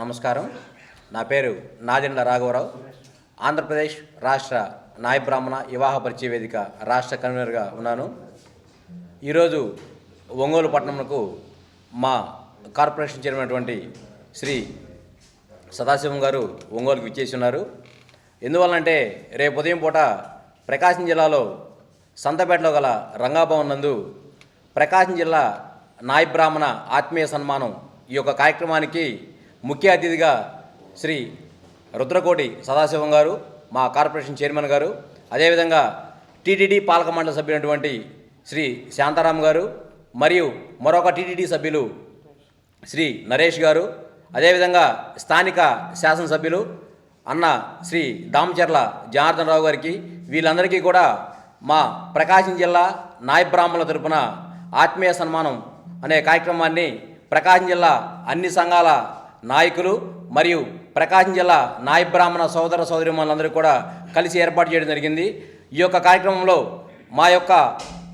నమస్కారం. నా పేరు నాజెండ్ల రాఘవరావు. ఆంధ్రప్రదేశ్ రాష్ట్ర నాయ బ్రాహ్మణ వివాహ పరిచయ వేదిక రాష్ట్ర కన్వీనర్గా ఉన్నాను. ఈరోజు ఒంగోలు పట్టణంకు మా కార్పొరేషన్ చేరినటువంటి శ్రీ సదాశివం గారు ఒంగోలుకు విచ్చేసి ఉన్నారు ఎందువల్లంటే రేపు ఉదయం పూట ప్రకాశం జిల్లాలో సంతపేటలో గల రంగాభవన్ నందు ప్రకాశం జిల్లా నాయ బ్రాహ్మణ ఆత్మీయ సన్మానం ఈ యొక్క కార్యక్రమానికి ముఖ్య అతిథిగా శ్రీ రుద్రకోటి సదాశివం గారు మా కార్పొరేషన్ చైర్మన్ గారు అదేవిధంగా టీటీడీ పాలక మండలి సభ్యులైనటువంటి శ్రీ శాంతారాం గారు మరియు మరొక టీటీడీ సభ్యులు శ్రీ నరేష్ గారు అదేవిధంగా స్థానిక శాసనసభ్యులు అన్న శ్రీ దామచర్ల జనార్దన్ రావు గారికి వీళ్ళందరికీ కూడా మా ప్రకాశం జిల్లా నాయ బ్రాహ్మణుల తరపున ఆత్మీయ సన్మానం అనే కార్యక్రమాన్ని ప్రకాశం జిల్లా అన్ని సంఘాల నాయకులు మరియు ప్రకాశం జిల్లా నాయ బ్రాహ్మణ సోదర సోదరిమణులందరూ కూడా కలిసి ఏర్పాటు చేయడం జరిగింది. ఈ యొక్క కార్యక్రమంలో మా యొక్క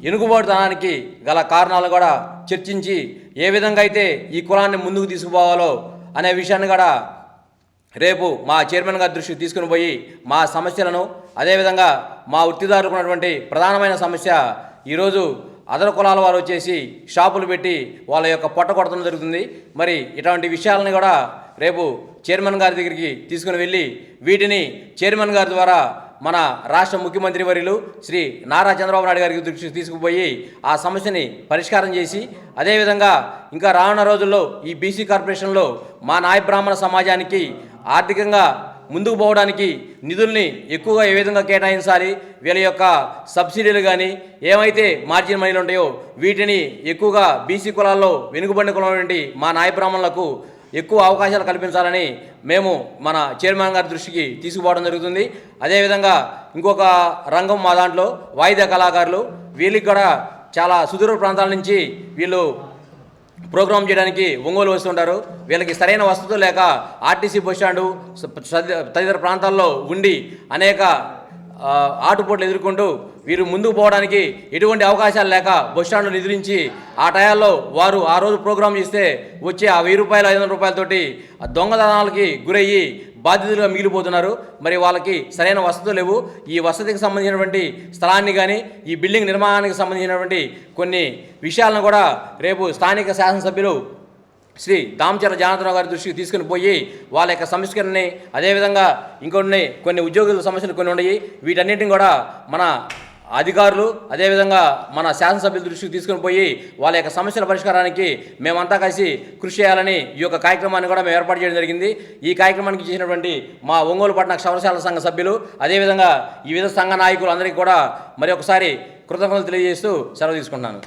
ఎనుగుబాటుతనానికి గల కారణాలు కూడా చర్చించి ఏ విధంగా అయితే ఈ కులాన్ని ముందుకు తీసుకుపోవాలో అనే విషయాన్ని కూడా రేపు మా చైర్మన్ గారి దృష్టికి తీసుకుని పోయి మా సమస్యలను అదేవిధంగా మా వృత్తిదారులకు ఉన్నటువంటి ప్రధానమైన సమస్య ఈరోజు అదర కులాల వారు వచ్చేసి షాపులు పెట్టి వాళ్ళ యొక్క పొట్ట కొట్టడం జరుగుతుంది. మరి ఇటువంటి విషయాలని కూడా రేపు చైర్మన్ గారి దగ్గరికి తీసుకుని వెళ్ళి వీటిని చైర్మన్ గారి ద్వారా మన రాష్ట్ర ముఖ్యమంత్రి వర్యులు శ్రీ నారా చంద్రబాబు నాయుడు గారికి దృష్టికి తీసుకుపోయి ఆ సమస్యని పరిష్కారం చేసి అదేవిధంగా ఇంకా రానున్న రోజుల్లో ఈ బీసీ కార్పొరేషన్లో మా నాయ బ్రాహ్మణ సమాజానికి ఆర్థికంగా ముందుకు పోవడానికి నిధుల్ని ఎక్కువగా ఏ విధంగా కేటాయించాలి? వీళ్ళ యొక్క సబ్సిడీలు కానీ ఏమైతే మార్జిన్ మనీలు ఉంటాయో వీటిని ఎక్కువగా బీసీ కులాల్లో వెనుకబడిన కులం మా నాయ బ్రాహ్మణులకు ఎక్కువ అవకాశాలు కల్పించాలని మేము మన చైర్మన్ గారి దృష్టికి తీసుకుపోవడం జరుగుతుంది. అదేవిధంగా ఇంకొక రంగం మా దాంట్లో వాయిద్య కళాకారులు. వీళ్ళకి కూడా చాలా సుదూర ప్రాంతాల నుంచి వీళ్ళు ప్రోగ్రామ్ చేయడానికి ఒంగోలు వస్తుంటారు. వీళ్ళకి సరైన వసతులు లేక ఆర్టీసీ బస్ స్టాండు తదితర ప్రాంతాల్లో ఉండి అనేక ఆటుపోట్లు ఎదుర్కొంటూ వీరు ముందుకు పోవడానికి ఎటువంటి అవకాశాలు లేక బస్ స్టాండ్ను నిద్రించి ఆ టయాల్లో వారు ఆ రోజు ప్రోగ్రాం చేస్తే వచ్చే ఆ వెయ్యి రూపాయలు ఐదు వందల రూపాయలతోటి దొంగదనాలకి దొంగతనాలకి గురయ్యి బాధితులుగా మిగిలిపోతున్నారు. మరి వాళ్ళకి సరైన వసతులు లేవు. ఈ వసతికి సంబంధించినటువంటి స్థలాన్ని కానీ ఈ బిల్డింగ్ నిర్మాణానికి సంబంధించినటువంటి కొన్ని విషయాలను కూడా రేపు స్థానిక శాసనసభ్యులు శ్రీ దామచర జానతరావు గారి దృష్టికి తీసుకుని పోయి వాళ్ళ యొక్క సంస్కరణని అదేవిధంగా ఇంకొన్ని కొన్ని ఉద్యోగుల సమస్యలు కొన్ని ఉన్నాయి. వీటన్నిటిని కూడా మన అధికారులు అదేవిధంగా మన శాసనసభ్యుల దృష్టికి తీసుకుని పోయి వాళ్ళ యొక్క సమస్యల పరిష్కారానికి మేమంతా కలిసి కృషి చేయాలని ఈ యొక్క కార్యక్రమాన్ని కూడా మేము ఏర్పాటు చేయడం జరిగింది. ఈ కార్యక్రమానికి చేసినటువంటి మా ఒంగోలు పట్టణ క్షవరశాల సంఘ సభ్యులు అదేవిధంగా వివిధ సంఘ నాయకులు అందరికీ కూడా మరి ఒకసారి కృతజ్ఞతలు తెలియజేస్తూ సెలవు తీసుకుంటున్నాను.